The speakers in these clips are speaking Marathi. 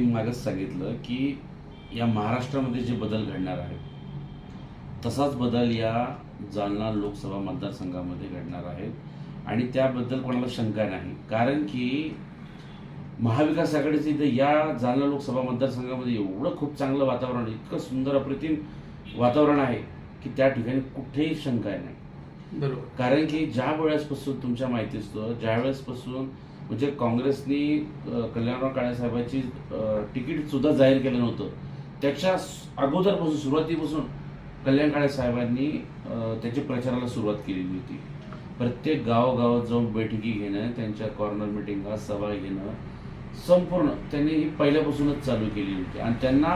मागच सांगितलं की या महाराष्ट्रामध्ये जे बदल घडणार आहे तसाच बदल या जालना लोकसभा मतदारसंघामध्ये घडणार आहेत आणि त्याबद्दल कोणाला शंका नाही. कारण की महाविकास आघाडीचं इथं या जालना लोकसभा मतदारसंघामध्ये एवढं खूप चांगलं वातावरण इतकं सुंदर अप्रतिम वातावरण आहे की त्या ठिकाणी कुठेही शंका नाही. बरोबर. कारण की ज्या वेळेसपासून तुमच्या माहिती असतं ज्या वेळेसपासून म्हणजे काँग्रेसनी कल्याणराव काळे साहेबांची तिकीट सुद्धा जाहीर केलं नव्हतं. त्याच्या अगोदरपासून सुरुवातीपासून कल्याण काळे साहेबांनी त्याच्या प्रचाराला सुरुवात केलेली होती. प्रत्येक गावागावात जाऊन बैठकी घेणं त्यांच्या कॉर्नर मिटिंगा सभा घेणं संपूर्ण त्यांनी ही पहिल्यापासूनच चालू केली होती. आणि त्यांना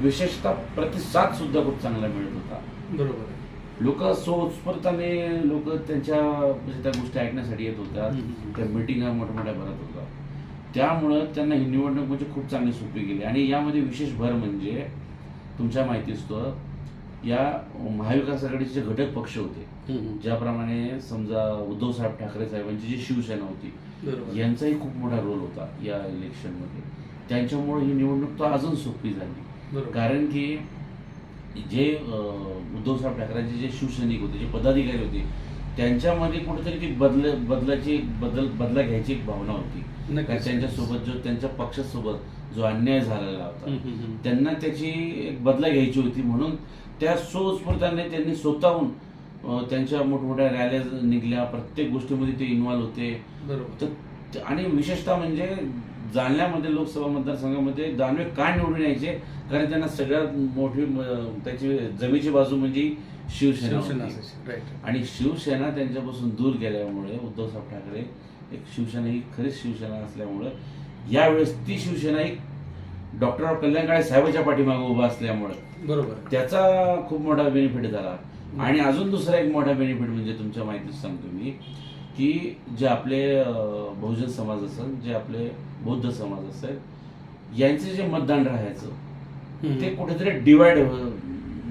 विशेषतः प्रतिसाद सुद्धा खूप चांगला मिळत होता. बरोबर. लोक सोत्स्फूर्ताने लोक त्यांच्या म्हणजे त्या गोष्टी ऐकण्यासाठी येत होत्या. त्या मिटिंगा मोठमोठ्या भरत होत्या त्यामुळं त्यांना ही निवडणूक म्हणजे खूप चांगली सोपी गेली आणि यामध्ये विशेष भर म्हणजे तुमच्या माहिती असतं या महाविकास आघाडीचे जे घटक पक्ष होते. ज्याप्रमाणे समजा उद्धव साहेब ठाकरे साहेबांची जी शिवसेना होती. यांचाही खूप मोठा रोल होता या इलेक्शनमध्ये त्यांच्यामुळे ही निवडणूक तर अजून सोपी झाली कारण की जे अं, उद्धवसाहेब ठाकरेंचे जे शिवसैनिक होते जे पदाधिकारी होते त्यांच्यामध्ये कुठेतरी ती बदल बदलाची बदल बदला घ्यायची एक भावना होती. त्यांच्यासोबत जो त्यांच्या पक्षासोबत जो अन्याय झालेला होता. त्यांना त्याची एक बदला घ्यायची होती म्हणून त्या सोस्फूर्ताने त्यांनी स्वतःहून त्यांच्या मोठमोठ्या रॅल्या निघल्या. प्रत्येक गोष्टीमध्ये ते इन्व्हॉल्व होते. बरोबर. आणि विशेषतः म्हणजे जालन्यामध्ये लोकसभा मतदारसंघामध्ये दानवे का निवडून यायचे? कारण त्यांना सगळ्यात मोठी त्याची जमीची बाजू म्हणजे शिवसेना आणि शिवसेना त्यांच्यापासून दूर गेल्यामुळे उद्धवसाहेब ठाकरे एक शिवसेना ही खरीच शिवसेना असल्यामुळं यावेळेस ती शिवसेना ही डॉक्टर कल्याण काळे साहेबाच्या पाठीमागे उभा असल्यामुळं बरोबर. त्याचा खूप मोठा बेनिफिट झाला. आणि अजून दुसरा एक मोठा बेनिफिट म्हणजे तुमच्या माहितीत सांगतो मी. की जे आपले बहुजन समाज असेल जे आपले बौद्ध समाज असेल यांचे जे मतदान राहायचं. ते कुठेतरी डिवाइड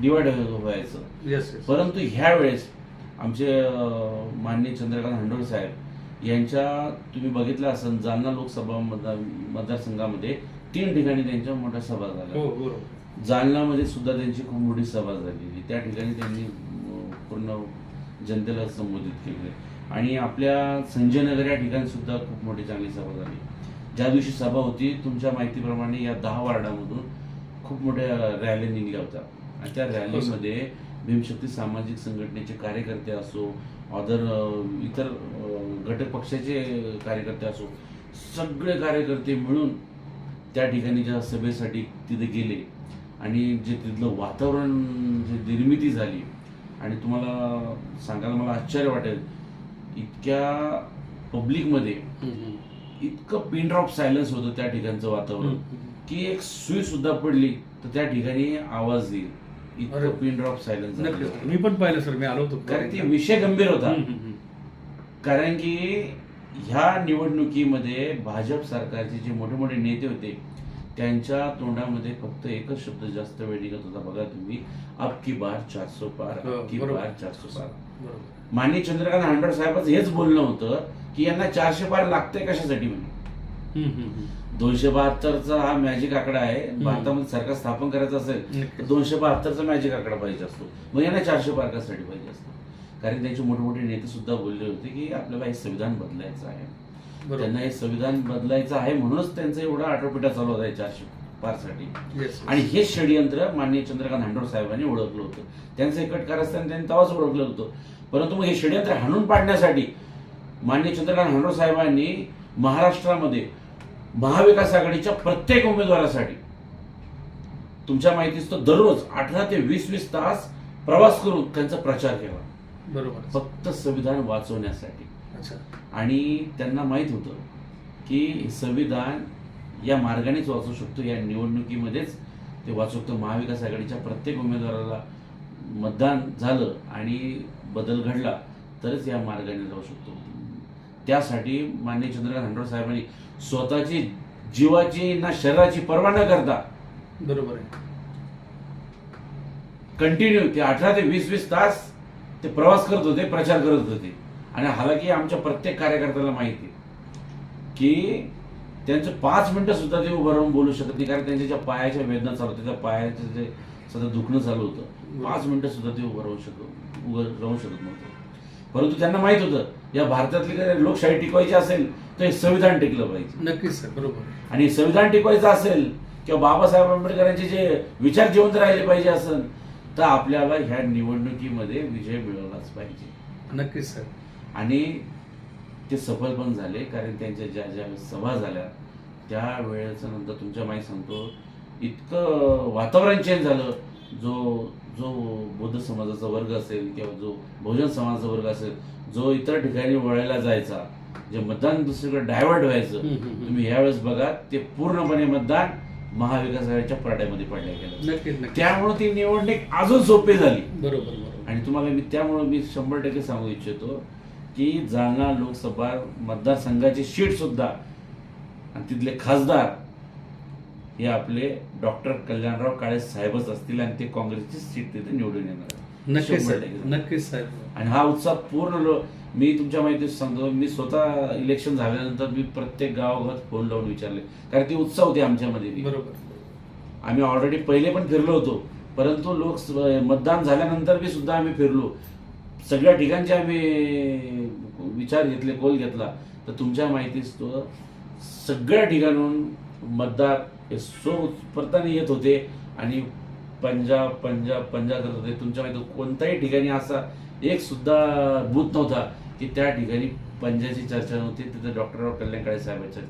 डिवाइड व्हायचं. परंतु ह्या वेळेस आमचे माननीय चंद्रकांत हंडोळ साहेब यांच्या तुम्ही बघितलं असेल जालना लोकसभा मतदार मतदारसंघामध्ये तीन ठिकाणी त्यांच्या मोठ्या सभा झाल्या. हो बरोबर. जालन्यामध्ये सुद्धा त्यांची खूप मोठी सभा झालेली. त्या ठिकाणी त्यांनी पूर्ण जनतेला संबोधित केले. आणि आपल्या संजयनगर या ठिकाणी सुद्धा खूप मोठी चांगली सभा झाली. ज्या दिवशी सभा होती तुमच्या माहितीप्रमाणे या दहा वार्डामधून खूप मोठ्या रॅली निघल्या होत्या. आणि त्या रॅलीमध्ये भीमशक्ती सामाजिक संघटनेचे कार्यकर्ते असो अदर इतर घटक पक्षाचे कार्यकर्ते असो सगळे कार्यकर्ते मिळून त्या ठिकाणी ज्या सभेसाठी तिथे गेले. आणि जे तिथलं वातावरण जे निर्मिती झाली. आणि तुम्हाला सांगायला मला आश्चर्य वाटेल इतक्या पब्लिकमध्ये. इतकं पिन ड्रॉप सायलन्स होतं त्या ठिकाणचं वातावरण. की एक सुई सुद्धा पडली तर त्या ठिकाणी आवाज येईल. इतकं पिन ड्रॉप सायलन्स मी पण पाहिलं सर मी आलो होतो कारण ते विषय गंभीर होता. कारण की ह्या निवडणुकीमध्ये भाजप सरकारचे जे मोठे मोठे नेते होते त्यांच्या तोंडामध्ये फक्त एकच शब्द जास्त वेळ निघत होता बघा तुम्ही अब की बार चारसो पार हो, अब की. बार चारसो पार माननीय चंद्रकांत हांडोळ साहेबांचं हेच बोलणं होतं की यांना चारशे पार लागतंय कशासाठी म्हणे. हम्म, हम्म, हम्म. दोनशे बहात्तरचा हा मॅजिक आकडा आहे. भारतामध्ये सरकार स्थापन करायचं असेल तर. दोनशे बहात्तरचा मॅजिक आकडा पाहिजे असतो. मग यांना चारशे पार कशासाठी पाहिजे असतो? कारण त्यांचे मोठे मोठे नेते सुद्धा बोलले होते की आपल्याला हे संविधान बदलायचं आहे. त्यांना हे संविधान बदलायचं आहे म्हणूनच त्यांचा एवढा आटोपिटा चालू होता चारशे. पारसाठी. Yes, आणि हे षडयंत्र माननीय चंद्रकांत हांडोळ साहेबांनी ओळखलं होतं. त्यांचं एकट कारस्थान त्यांनी तेव्हाच ओळखलं होतं. परंतु मग हे षडयंत्र हाणून पाडण्यासाठी माननीय चंद्रकांत हांडोळ साहेबांनी महाराष्ट्रामध्ये महाविकास आघाडीच्या प्रत्येक उमेदवारासाठी तुमच्या माहितीच तर दररोज अठरा ते वीस वीस तास प्रवास करून त्यांचा प्रचार केला. बरोबर. फक्त संविधान वाचवण्यासाठी. अच्छा. आणि त्यांना माहीत होतं की हे संविधान या मार्गानेच वाचू शकतो. या निवडणुकीमध्येच ते वाचू शकतो. महाविकास आघाडीच्या प्रत्येक उमेदवाराला मतदान झालं आणि बदल घडला तरच या मार्गाने जाऊ शकतो. त्यासाठी माननीय चंद्रकांत हंडोळ साहेबांनी स्वतःची जीवाची ना शरीराची पर्वा न करता बरोबर आहे. कंटिन्यू ते अठरा ते वीस वीस तास ते प्रवास करत होते प्रचार करत होते. आणि हालाकी आमच्या प्रत्येक कार्यकर्त्याला माहिती की त्यांचं पाच मिनिटं सुद्धा ते उभं राहून बोलू शकत नाही कारण त्यांच्या ज्या पायाच्या वेदना चालू होत्या त्या पायाचं जे सध्या दुखणं चालू होतं पाच मिनिटं सुद्धा ते उभं राहू शकत उभं राहू शकत नव्हतं. परंतु त्यांना माहीत होतं या भारतातली लोकशाही टिकवायची असेल तर हे संविधान टिकलं पाहिजे. नक्कीच सर बरोबर. आणि संविधान टिकवायचं असेल किंवा बाबासाहेब आंबेडकरांचे जे विचार जिवंत राहिले पाहिजे असेल तर आपल्याला ह्या निवडणुकीमध्ये विजय मिळवलाच पाहिजे. नक्कीच सर. आणि ते सफल पण झाले कारण त्यांच्या ज्या ज्या सभा झाल्या त्या वेळेचं नंतर तुमच्या माहीत सांगतो इतकं वातावरण चेंज झालं. जो जो बौद्ध समाजाचा वर्ग असेल किंवा जो बहुजन समाजाचा वर्ग असेल जो इतर ठिकाणी वळायला जायचा जे मतदान दुसरीकडे डायव्हर्ट व्हायचं. तुम्ही यावेळेस बघा ते पूर्णपणे मतदान महाविकास आघाडीच्या पराड्यामध्ये पडल्या गेलं. त्यामुळे ती निवडणूक अजून सोपी झाली. बरोबर. आणि तुम्हाला मी त्यामुळे मी शंभर टक्के सांगू इच्छितो की जालना लोकसभा मतदारसंघाची सीट सुद्धा आणि तिथले खासदार हे आपले डॉक्टर कल्याणराव काळे साहेबच असतील आणि ते काँग्रेसची सीट तिथे निवडून येणार. नक्कीच. नक्कीच सर आणि हा उत्साह पूर्ण लो- मी तुमच्या माहिती सांगतो मी स्वतः इलेक्शन झाल्यानंतर मी प्रत्येक गावागावात फोन लावून विचारले कारण ती उत्साह होती आमच्यामध्ये. बरोबर आम्ही ऑलरेडी पहिले पण फिरलो होतो परंतु लोक मतदान झाल्यानंतर बी सुद्धा आम्ही फिरलो सगळ्या ठिकाणचे आम्ही विचार घेतले कोल घेतला. तर तुमच्या माहितीच तो सगळ्या ठिकाणून मतदार हे परताने येत होते आणि पंजाब पंजाब पंजाब करत होते. तुमच्या माहिती कोणत्याही ठिकाणी असा एक सुद्धा बूथ नव्हता की त्या ठिकाणी पंजाची चर्चा नव्हती तिथं डॉक्टर कल्याण काळे साहेबांची चर्चा.